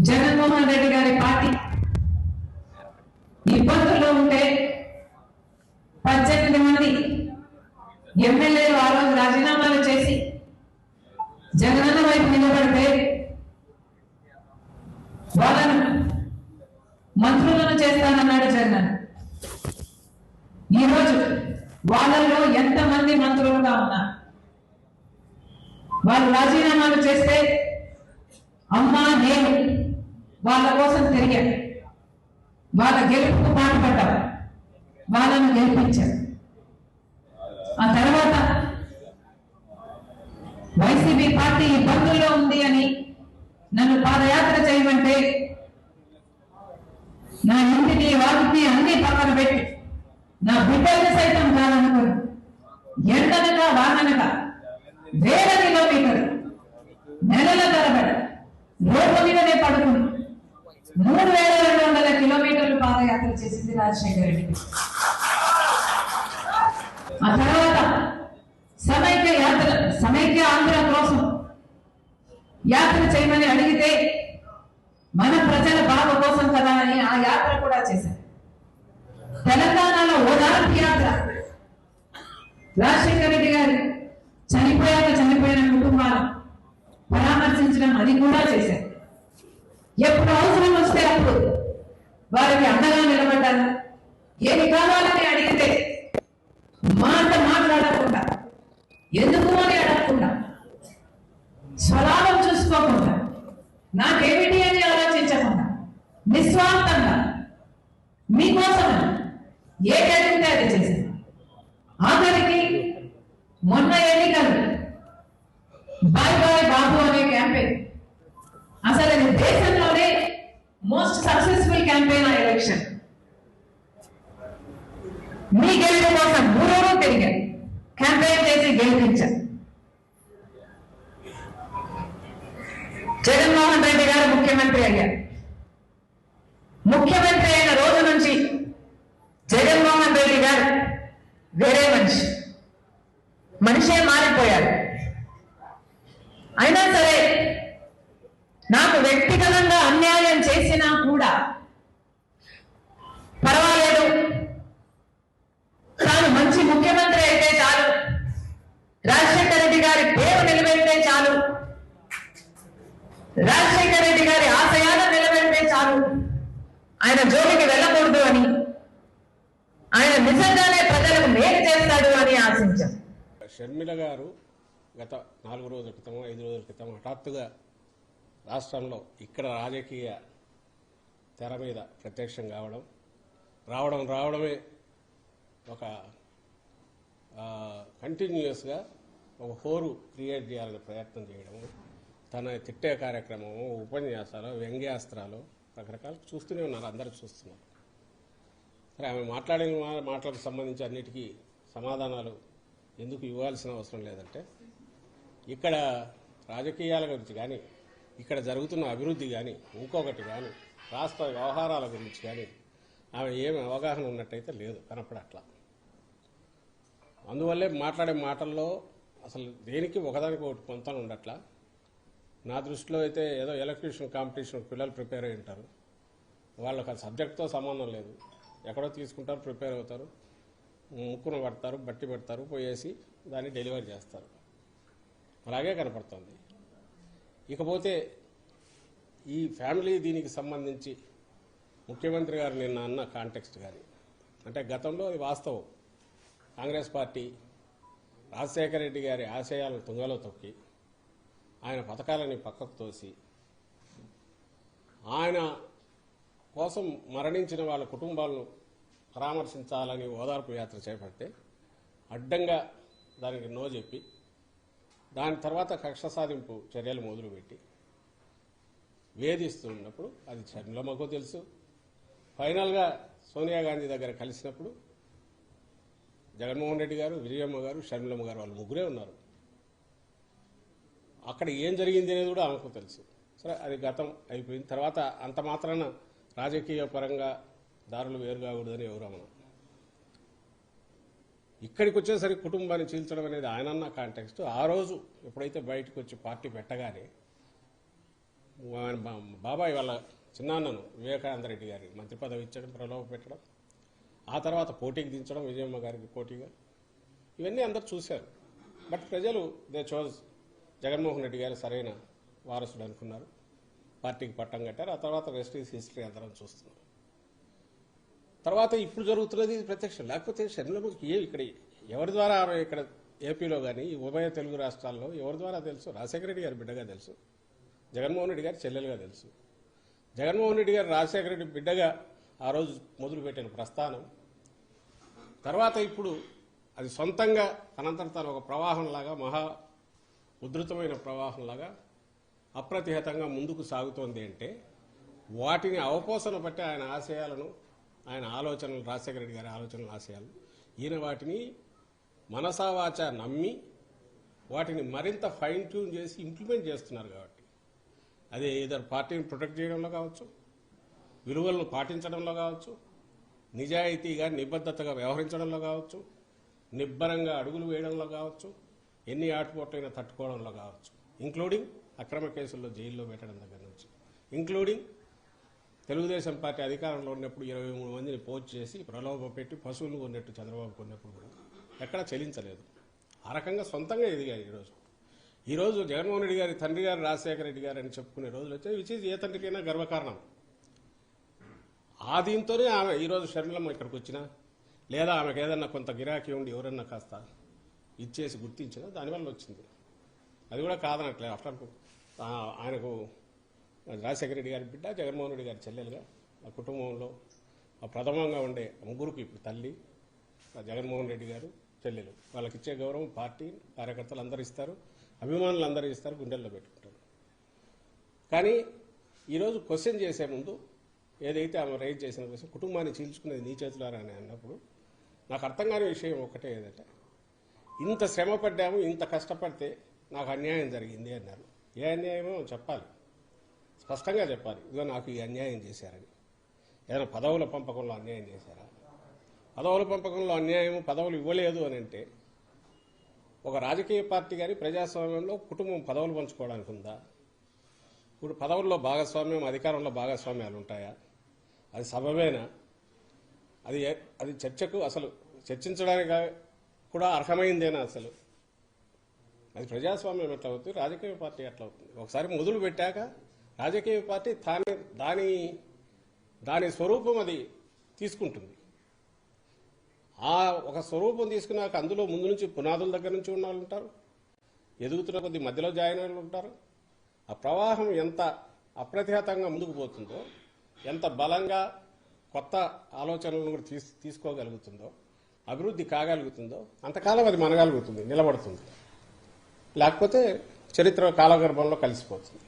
జగన్మోహన్ రెడ్డి గారి పార్టీ ఇబ్బందుల్లో ఉంటే పద్దెనిమిది మంది ఎమ్మెల్యేలు ఆ రోజు రాజీనామాలు చేసి జగనన్న వైపు నిలబడితే వాళ్ళను మంత్రులను చేస్తానన్నాడు జగన్ ఈరోజు వాళ్ళలో ఎంతమంది మంత్రులుగా ఉన్నారు? వాళ్ళు రాజీనామాలు చేస్తే అమ్మా నేను వాళ్ళ కోసం తిరిగాను వాళ్ళ గెలుపుకు పాటుపడ్డాం వాళ్ళను గెలిపించాను ఆ తర్వాత వైసీపీ పార్టీ ఇబ్బందుల్లో ఉంది అని నన్ను పాదయాత్ర చేయమంటే నా ఇంటిని వాటిని అన్ని పక్కన పెట్టి నా బిడ్డల్ని సైతం కాదనుకుని. ఎండనగా వాననగా వేల కిలోమీటర్ నెలల తరబడి రోడ్ల మీదనే పడుకున్నాను మూడు వేల రెండు వందల కిలోమీటర్లు పాదయాత్ర చేసింది రాజశేఖర రెడ్డి. ఆ తర్వాత సమైక్య యాత్ర సమైక్య ఆంధ్ర కోసం యాత్ర చేయమని అడిగితే మన ప్రజల బాధ కోసం కదా అని ఆ యాత్ర కూడా చేశారు. తెలంగాణలో ఓదార్పు యాత్ర. రాజశేఖర రెడ్డి గారు చనిపోయాక చనిపోయిన కుటుంబాలు పరామర్శించడం అది కూడా చేశారు. ఎప్పుడు అవసరం వస్తే అప్పుడు వారికి అండగా నిలబడ్డాను. ఏమి కావాలని అడిగితే మాట మాట్లాడకుండా ఎందుకు అని అడగకుండా స్వలాభం చూసుకోకుండా నాకేమిటి అని ఆలోచించకుండా నిస్వార్థంగా మీకోసం ఏ జరిగితే అది చేశారు ఆఖరికి మొన్న ఎన్నికలు బాయ్ బాయ్ బాబు అనే క్యాంపెయిన్ అసలు ఇది దేశంలోనే మోస్ట్ సక్సెస్ఫుల్ క్యాంపెయిన్ ఆ ఎలక్షన్ మీ గెలుపు కోసం మూడోరు తిరిగారు. క్యాంపెయిన్ చేసి గెలిపించారు. జగన్మోహన్ రెడ్డి గారు ముఖ్యమంత్రి అయ్యారు. ముఖ్యమంత్రి అయిన రోజు నుంచి జగన్మోహన్ రెడ్డి గారు వేరే మనిషి. మనిషే మారిపోయారు. అయినా సరే నాకు వ్యక్తిగతంగా అన్యాయం చేసినా కూడా పర్వాలేదు. తాను మంచి ముఖ్యమంత్రి అయితే చాలు. రాజశేఖర రెడ్డి గారి పేరు నిలబెడితే చాలు. రాజశేఖర రెడ్డి గారి ఆశయాలను నిలబెడితే చాలు. ఆయన జోలికి వెళ్ళకూడదు అని ఆయన నిజంగానే ప్రజలకు మేలు చేస్తాడు అని ఆశించాం. షర్మిల గారు గత నాలుగు రోజుల క్రితం ఐదు రోజుల క్రితం హఠాత్తుగా రాష్ట్రంలో ఇక్కడ రాజకీయ తెర మీద ప్రత్యక్షం కావడం రావడం రావడమే ఒక కంటిన్యూస్గా ఒక హోరు క్రియేట్ చేయాలని ప్రయత్నం చేయడము తన తిట్టే కార్యక్రమము ఉపన్యాసాలు వ్యంగ్యాస్త్రాలు రకరకాలు చూస్తూనే ఉన్నారు అందరూ చూస్తున్నారు. సరే ఆమె మాట్లాడిన మా- మాటలకు సంబంధించి అన్నిటికీ సమాధానాలు ఎందుకు ఇవ్వాల్సిన అవసరం లేదంటే ఇక్కడ రాజకీయాల గురించి కానీ ఇక్కడ జరుగుతున్న అభివృద్ధి కానీ ఇంకొకటి కానీ రాష్ట్ర వ్యవహారాల గురించి కానీ ఆమె ఏమి అవగాహన ఉన్నట్టయితే లేదు కనపడట్లా. అందువల్లే మాట్లాడే మాటల్లో అసలు దేనికి ఒకదానికి ఒకటి పొంతన ఉండట్లా. నా దృష్టిలో అయితే ఏదో ఎలక్ట్రీషియన్ కాంపిటీషన్ పిల్లలు ప్రిపేర్ అయి ఉంటారు. వాళ్ళకి ఆ సబ్జెక్ట్తో సంబంధం లేదు. ఎక్కడో తీసుకుంటారు ప్రిపేర్ అవుతారు ముక్కును పడతారు బట్టి పెడతారు పోయేసి దాన్ని డెలివరీ చేస్తారు. అలాగే కనపడుతుంది. ఇకపోతే ఈ ఫ్యామిలీ దీనికి సంబంధించి ముఖ్యమంత్రి గారు నిన్న అన్న కాంటెక్స్ట్ కానీ అంటే గతంలో అది వాస్తవం. కాంగ్రెస్ పార్టీ రాజశేఖర రెడ్డి గారి ఆశయాలను తుంగలో తొక్కి ఆయన పథకాలని పక్కకు తోసి ఆయన కోసం మరణించిన వాళ్ళ కుటుంబాలను పరామర్శించాలని ఓదార్పు యాత్ర చేపడితే అడ్డంగా దానికి నో చెప్పి దాని తర్వాత కక్ష సాధింపు చర్యలు మొదలుపెట్టి వేధిస్తున్నప్పుడు అది షర్మిలమ్మకు తెలుసు. ఫైనల్గా సోనియా గాంధీ దగ్గర కలిసినప్పుడు జగన్మోహన్ రెడ్డి గారు విజయమ్మ గారు షర్మిలమ్మ గారు వాళ్ళు ముగ్గురే ఉన్నారు. అక్కడ ఏం జరిగింది అనేది కూడా ఆమెకు తెలుసు. సరే అది గతం అయిపోయింది. తర్వాత అంత మాత్రాన రాజకీయ పరంగా దారులు వేరుగా కూడదని ఎవరు ఇక్కడికి వచ్చేసరికి కుటుంబాన్ని చీల్చడం అనేది ఆయనన్న కాంటెక్స్ట్. ఆ రోజు ఎప్పుడైతే బయటకు వచ్చి పార్టీ పెట్టగానే ఆయన బా- బాబాయ్ వాళ్ళ చిన్నాన్నను వివేకానంద రెడ్డి గారి మంత్రి పదవి ఇచ్చడం ప్రలోభ పెట్టడం ఆ తర్వాత పోటీకి దించడం విజయమ్మ గారికి పోటీగా ఇవన్నీ అందరు చూశారు. బట్ ప్రజలు దే చోజ్ జగన్మోహన్ రెడ్డి గారు సరైన వారసుడు అనుకున్నారు. పార్టీకి పట్టం కట్టారు. ఆ తర్వాత రెస్ట్ ఈస్ హిస్టరీ అందరం చూస్తున్నారు తర్వాత ఇప్పుడు జరుగుతున్నది ప్రత్యక్షం. లేకపోతే షర్మిలమ్మకి ఏ ఇక్కడ ఎవరి ద్వారా ఇక్కడ ఏపీలో కానీ ఉభయ తెలుగు రాష్ట్రాల్లో ఎవరి ద్వారా తెలుసు? రాజశేఖర రెడ్డి గారి బిడ్డగా తెలుసు. జగన్మోహన్ రెడ్డి గారి చెల్లెలుగా తెలుసు. జగన్మోహన్ రెడ్డి గారు రాజశేఖర రెడ్డి బిడ్డగా ఆ రోజు మొదలుపెట్టిన ప్రస్థానం. తర్వాత ఇప్పుడు అది సొంతంగా తనంతట తన ఒక ప్రవాహంలాగా మహా ఉధృతమైన ప్రవాహంలాగా అప్రతిహతంగా ముందుకు సాగుతోంది అంటే వాటిని అవపోసన బట్టి ఆయన ఆశయాలను ఆయన ఆలోచనలు రాజశేఖర రెడ్డి గారి ఆలోచనలు ఆశయాలు. ఈయన వాటిని మనసావాచ నమ్మి వాటిని మరింత ఫైన్ ట్యూన్ చేసి ఇంప్లిమెంట్ చేస్తున్నారు కాబట్టి. అదే ఇద్దరు పార్టీని ప్రొటెక్ట్ చేయడంలో కావచ్చు విలువలను పాటించడంలో కావచ్చు నిజాయితీగా నిబద్ధతగా వ్యవహరించడంలో కావచ్చు నిబ్బరంగా అడుగులు వేయడంలో కావచ్చు ఎన్ని ఆటుపోట్లైనా తట్టుకోవడంలో కావచ్చు ఇంక్లూడింగ్ అక్రమ కేసుల్లో జైల్లో పెట్టడం దగ్గర నుంచి. ఇంక్లూడింగ్ తెలుగుదేశం పార్టీ అధికారంలో ఉన్నప్పుడు ఇరవై మూడు మందిని పోస్ట్ చేసి ప్రలోభ పెట్టి పశువులు కొన్నట్టు చంద్రబాబు కొన్నప్పుడు కూడా ఎక్కడా చెల్లించలేదు. ఆ రకంగా సొంతంగా ఎదిగారు ఈరోజు. ఈరోజు జగన్మోహన్ రెడ్డి గారి తండ్రి గారు రాజశేఖర రెడ్డి గారు అని చెప్పుకునే రోజులు వచ్చాయి. విచ్ ఈజ్ ఏ తండ్రికైనా గర్వకారణం. ఆ దీంతోనే ఆమె ఈరోజు షర్మిలమ్మ ఇక్కడికి వచ్చినా లేదా ఆమెకు ఏదన్నా కొంత గిరాకీ ఉండి ఎవరన్నా కాస్త ఇచ్చేసి గుర్తించినా దానివల్ల వచ్చింది. అది కూడా కాదనట్లేదు. అట్లా ఆయనకు రాజశేఖర రెడ్డి గారి బిడ్డ జగన్మోహన్ రెడ్డి గారి చెల్లెలుగా ఆ కుటుంబంలో ఆ ప్రథమంగా ఉండే ముగ్గురికి ఇప్పుడు తల్లి జగన్మోహన్ రెడ్డి గారు చెల్లెలు. వాళ్ళకి ఇచ్చే గౌరవం పార్టీ కార్యకర్తలు అందరూ ఇస్తారు అభిమానులు అందరూ ఇస్తారు గుండెల్లో పెట్టుకుంటారు. కానీ ఈరోజు క్వశ్చన్ చేసే ముందు ఏదైతే ఆమె రైజ్ చేసిన క్వశ్చన్ కుటుంబాన్ని చీల్చుకునేది నీ చేతులారా అని అన్నప్పుడు నాకు అర్థం కాని విషయం ఒకటే ఏదంటే ఇంత శ్రమ పడ్డాము ఇంత కష్టపడితే నాకు అన్యాయం జరిగింది అన్నారు. ఏ అన్యాయమో చెప్పాలి. స్పష్టంగా చెప్పాలి. ఇదో నాకు ఈ అన్యాయం చేశారని ఏదైనా పదవుల పంపకంలో అన్యాయం చేశారా? పదవుల పంపకంలో అన్యాయం పదవులు ఇవ్వలేదు అని అంటే ఒక రాజకీయ పార్టీ కానీ ప్రజాస్వామ్యంలో కుటుంబం పదవులు పంచుకోవడానికి ఉందా? ఇప్పుడు పదవుల్లో భాగస్వామ్యం అధికారంలో భాగస్వామ్యాలు ఉంటాయా? అది సబబేనా? అది అది చర్చకు అసలు చర్చించడానికి కూడా అర్హమైందేనా అసలు? అది ప్రజాస్వామ్యం ఎట్లా అవుతుంది? రాజకీయ పార్టీ ఎట్లా అవుతుంది? ఒకసారి మొదలు పెట్టాక రాజకీయ పార్టీ తానే దాని దాని స్వరూపం అది తీసుకుంటుంది. ఆ ఒక స్వరూపం తీసుకున్నాక అందులో ముందు నుంచి పునాదుల దగ్గర నుంచి ఉన్న వాళ్ళు ఉంటారు. ఎదుగుతున్న కొద్ది మధ్యలో జాయిన్ అయిన వాళ్ళు ఉంటారు. ఆ ప్రవాహం ఎంత అప్రతిహతంగా ముందుకు పోతుందో ఎంత బలంగా కొత్త ఆలోచనలను కూడా తీసు తీసుకోగలుగుతుందో అభివృద్ధి కాగలుగుతుందో అంతకాలం అది మనగలుగుతుంది నిలబడుతుంది. లేకపోతే చరిత్ర కాలగర్భంలో కలిసిపోతుంది.